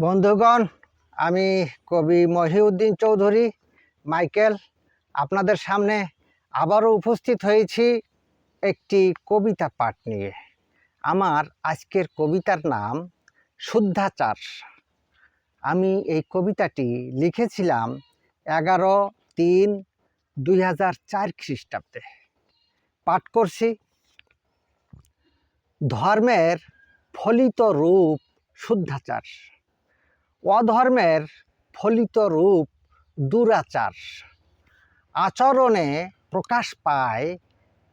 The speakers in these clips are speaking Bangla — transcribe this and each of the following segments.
বন্ধুগণ, আমি কবি মহিউদ্দিন চৌধুরী, মাইকেল আপনাদের সামনে আবারও উপস্থিত হয়েছি একটি কবিতা পাঠ নিয়ে। আমার আজকের কবিতার নাম শুদ্ধাচার। আমি এই কবিতাটি লিখেছিলাম এগারো তিন দুই হাজার চার খ্রিস্টাব্দে। পাঠ করছি। ধর্মের ফলিত রূপ শুদ্ধাচার। অধর্মের ফলিত রূপ দুরাচার। আচরণে প্রকাশ পায়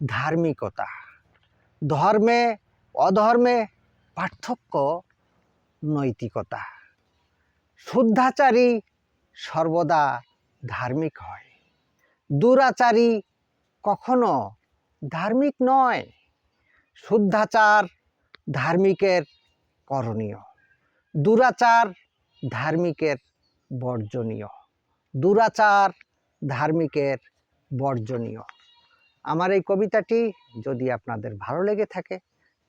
ধার্মিকতা। ধর্মে অধর্মে পার্থক্য নৈতিকতা। শুদ্ধাচারী সর্বদা ধার্মিক হয়। দুরাচারী কখনো ধার্মিক নয়। শুদ্ধাচার ধার্মিকের করণীয়। দুরাচার ধার্মিকের বর্জনীয়। দুরাচার ধার্মিকের বর্জনীয়। আমার এই কবিতাটি যদি আপনাদের ভালো লেগে থাকে,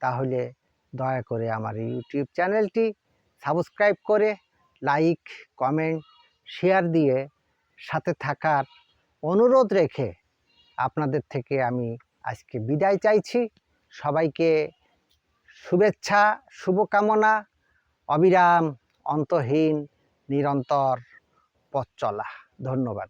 তাহলে দয়া করে আমার ইউটিউব চ্যানেলটি সাবস্ক্রাইব করে লাইক, কমেন্ট, শেয়ার দিয়ে সাথে থাকার অনুরোধ রেখে আপনাদের থেকে আমি আজকে বিদায় চাইছি। সবাইকে শুভেচ্ছা, শুভকামনা, অবিরাম। অন্তহীন নিরন্তর পথ চলা। ধন্যবাদ।